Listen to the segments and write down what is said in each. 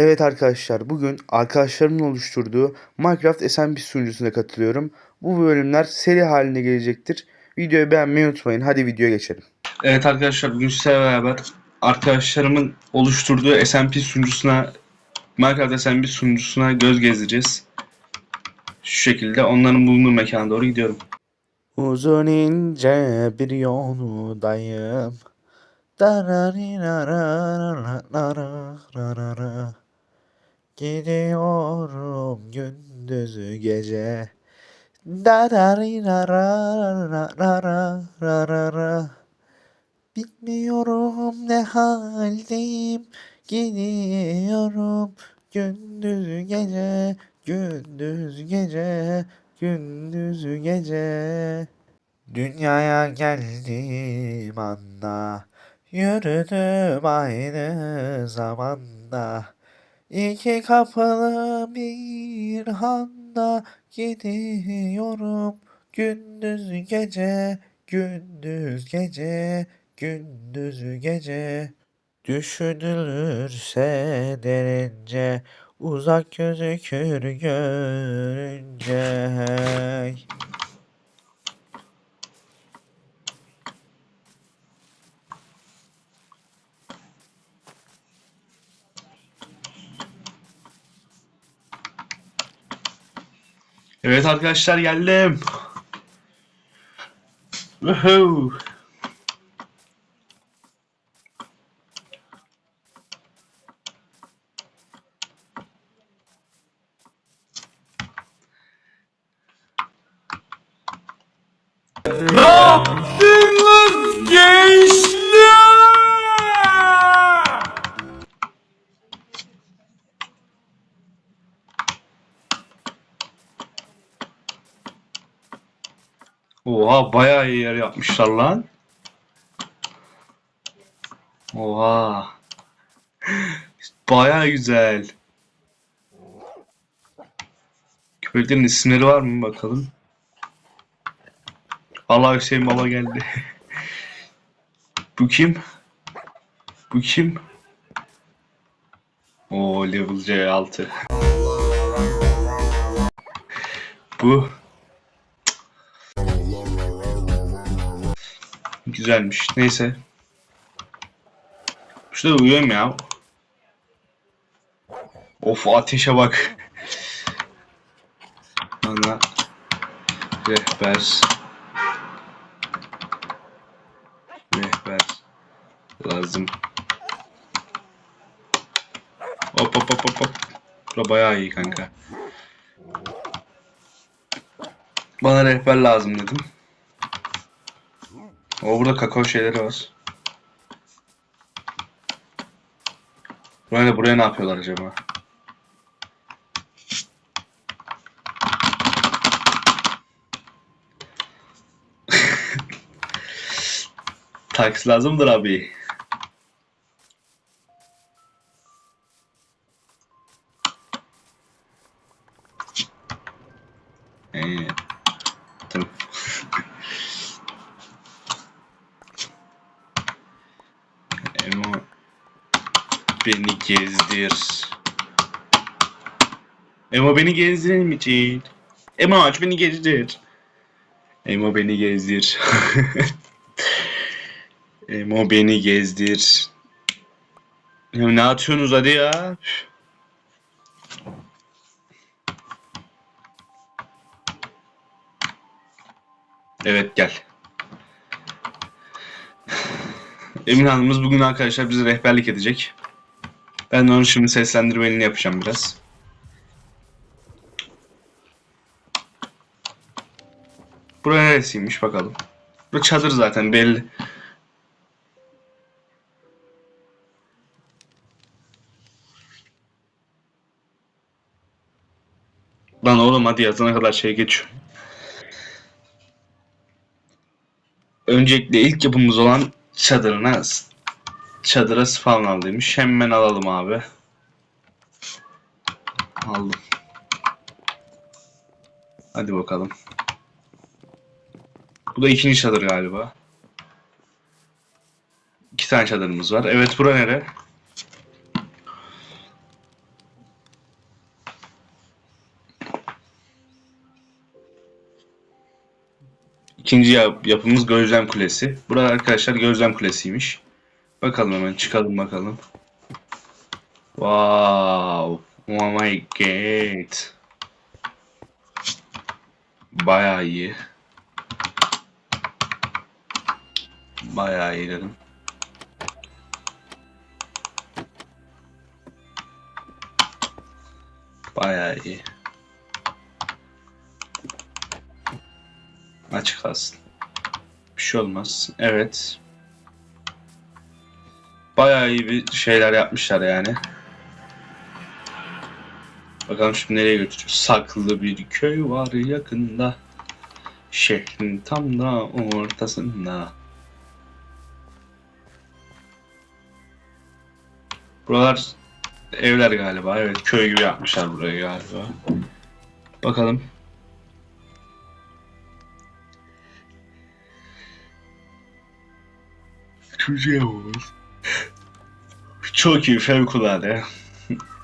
Evet arkadaşlar bugün arkadaşlarımın oluşturduğu Minecraft SMP sunucusuna katılıyorum. Bu bölümler seri haline gelecektir. Videoyu beğenmeyi unutmayın. Hadi videoya geçelim. Evet arkadaşlar bugün sizlerle beraber arkadaşlarımın oluşturduğu SMP sunucusuna Minecraft SMP sunucusuna göz gezdireceğiz. Şu şekilde onların bulunduğu mekana doğru gidiyorum. Uzun ince bir yoldayım. Gidiyorum gündüzü gece. Dararirararararara. Bilmiyorum ne haldeyim. Gidiyorum gündüz gece, gündüz gece, gündüz gece. Dünyaya geldiğim anda Yürüdüm aynı zamanda İki kapılı bir handa Gidiyorum gündüz gece Gündüz gece Gündüz gece Düşünülürse derince Uzak gözükür görünce hey. Evet arkadaşlar geldim. Woohoo. Ne yaptınız gençler? Oha bayağı iyi yer yapmışlar lan. Oha. Bayağı güzel. Köpeklerin isimleri var mı bakalım. Allah Hüseyin Baba geldi. Bu kim? Bu kim? Oo level C6. Bu Güzelmiş. Neyse. Şurada uyuyorum ya. Of ateşe bak. Bana rehber rehber lazım. Hop hop hop hop. Bura bayağı iyi kanka. Bana rehber lazım dedim. O burada kakao şeyleri var. Buraya, buraya ne yapıyorlar acaba? Taksi lazımdır abi. Beni gezdir. Emo beni gezdirir misin? Emo aç beni gezdir. Emo beni gezdir. Emo beni gezdir. Ya ne atıyorsunuz hadi ya? Evet gel. Emin Hanım'ız bugün arkadaşlar bize rehberlik edecek. Ben de onun şimdi seslendirmelerini yapacağım biraz. Burası neresiymiş bakalım. Bu çadır zaten belli. Lan oğlum hadi yazana kadar şey geç. Öncelikle ilk yapımız olan çadırına çadıra spawn al demiş. Hemen alalım abi. Aldım. Hadi bakalım. Bu da ikinci çadır galiba. İki tane çadırımız var. Evet bura nere? İkinci yap yapımız Gözlem Kulesi. Burada arkadaşlar Gözlem Kulesi'ymiş. Bakalım hemen çıkalım bakalım. Wow. Oh my god. Bayağı iyi. Bayağı iyi dedim. Bayağı iyi. Açık kalsın. Bir şey olmaz. Evet. Bayağı iyi bir şeyler yapmışlar yani. Bakalım şimdi nereye götürüyor. Saklı bir köy var yakında. Şehrin tam da ortasında. Buralar evler galiba. Evet köy gibi yapmışlar burayı galiba. Bakalım. Güzel olmuş. Çok iyi fevkalade.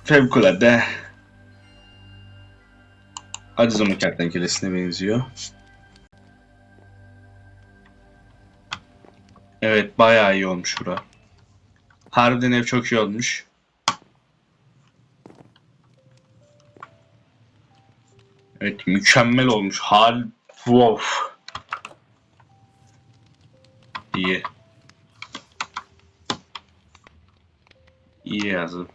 Fevkalade. Arizona kertenkelesine benziyor. Evet bayağı iyi olmuş bura. Harbiden ev çok iyi olmuş. Evet mükemmel olmuş. Hal wow. İyi. İyi yazdım.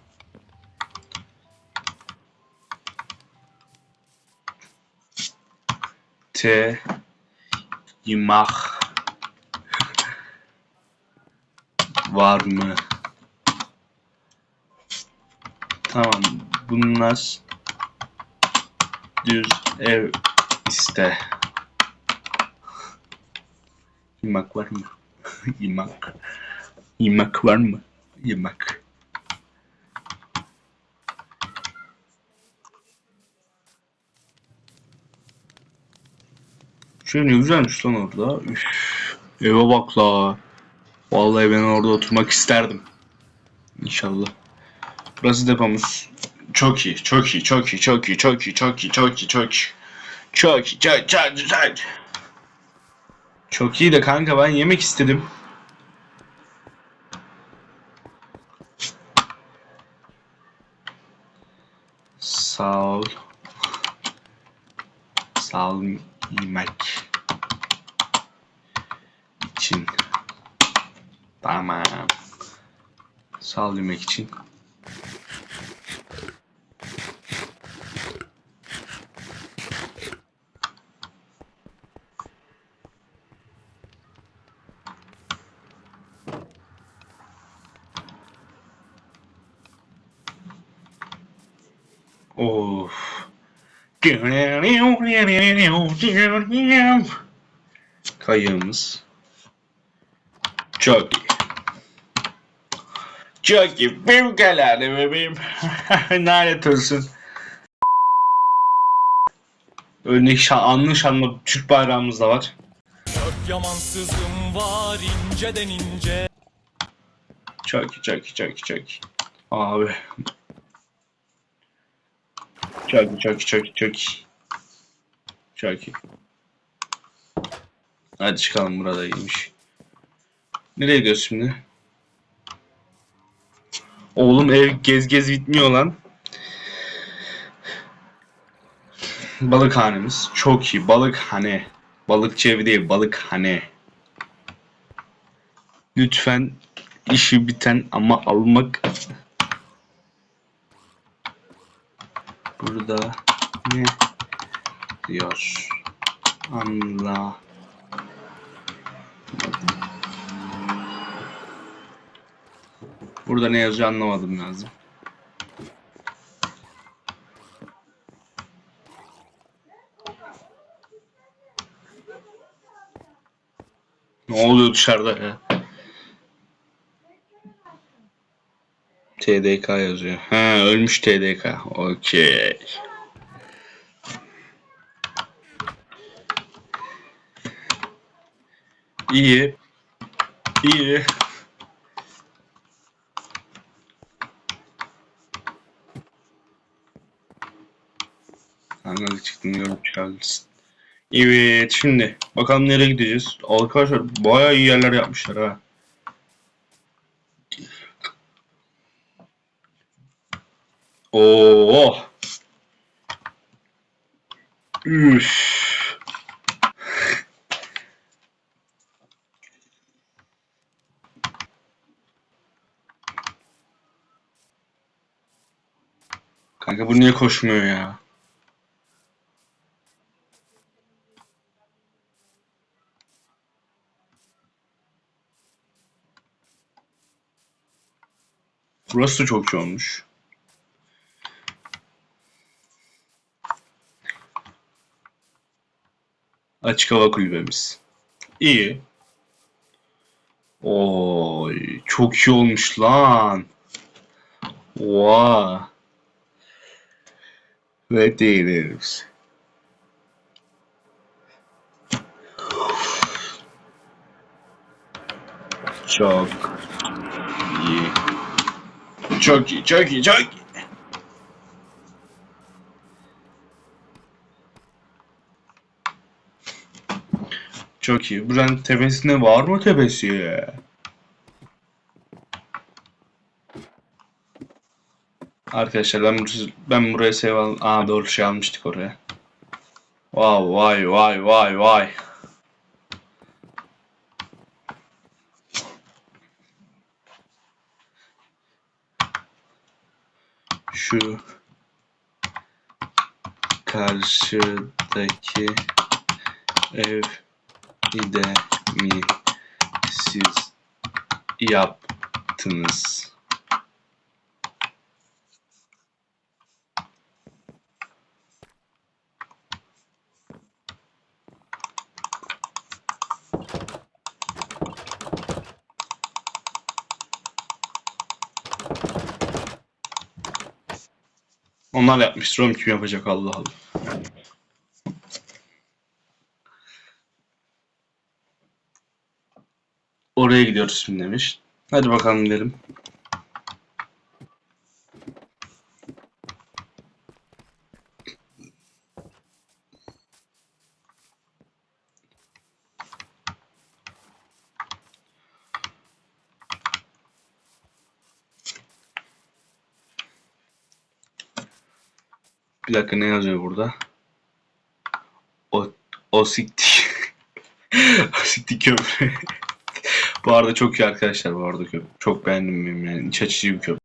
T yemek var mı? Tamam. Bunlar düz ev iste. Yemek var mı? Yemek. Yemek var mı? Yemek. Şey ne güzelmiş lan orada. Üf, eve bak la. Vallahi ben orada oturmak isterdim. İnşallah. Burası depomuz. Çok iyi, çok iyi, çok iyi, çok iyi, çok iyi, çok iyi, çok iyi, çok iyi. Çok iyi, çok çok çok. Çok iyi de kanka ben yemek istedim. Sağ ol. Sağ ol yemek için. Tamam. Sağ ol yemek için. Of. Kayığımız. Çok iyi. Çok iyi. Fevkalade bebeğim. Lanet olsun. Örnek şan, anlı şanlı Türk bayrağımız da var. Çok yamansızım var inceden ince Çok iyi, çok iyi, çok iyi, çok iyi. Abi. Çok iyi, çok iyi, çok iyi, çok iyi. Çok iyi. Hadi çıkalım burada iyiymiş. Nereye gidiyoruz şimdi? Oğlum ev gez gez bitmiyor lan. Balıkhanemiz çok iyi. Balıkhane. Balıkçı evi değil, balıkhane. Lütfen işi biten ama almak burada ne diyor anla burada ne yazıyor anlamadım lazım ne oluyor dışarıda ya TDK yazıyor. Ha ölmüş TDK. Okey. İyi. İyi. Kanka çıktın yorum çıkartırsın. Evet şimdi Bakalım nereye gideceğiz. Arkadaşlar bayağı iyi yerler yapmışlar ha. Oo. Üf. Kanka bu niye koşmuyor ya? Burası da çok iyi olmuş. Açık hava kulübemiz. İyi. Oy, çok iyi olmuş lan. Vay. Ve değiliz. Çok iyi. Çok iyi, çok iyi, çok iyi. Çok iyi. Buranın tepesinde var mı tepesi? Arkadaşlar ben, bur- ben buraya save al... Aa doğru şey almıştık oraya. Wow, vay vay vay vay. Şu karşıdaki ev de mi siz yaptınız? Onlar yapmıştır oğlum kim yapacak Allah Allah. Oraya gidiyoruz şimdi demiş. Hadi bakalım dedim. Bir dakika ne yazıyor burada? O, o sikti. o sikti köprü. bu arada çok iyi arkadaşlar bu arada köprü. Çok beğendim benim yani. İç açıcı bir köprü.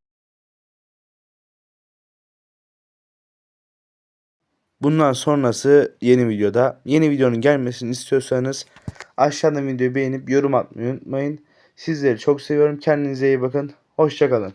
Bundan sonrası yeni videoda. Yeni videonun gelmesini istiyorsanız aşağıdan videoyu beğenip yorum atmayı unutmayın. Sizleri çok seviyorum. Kendinize iyi bakın. Hoşçakalın.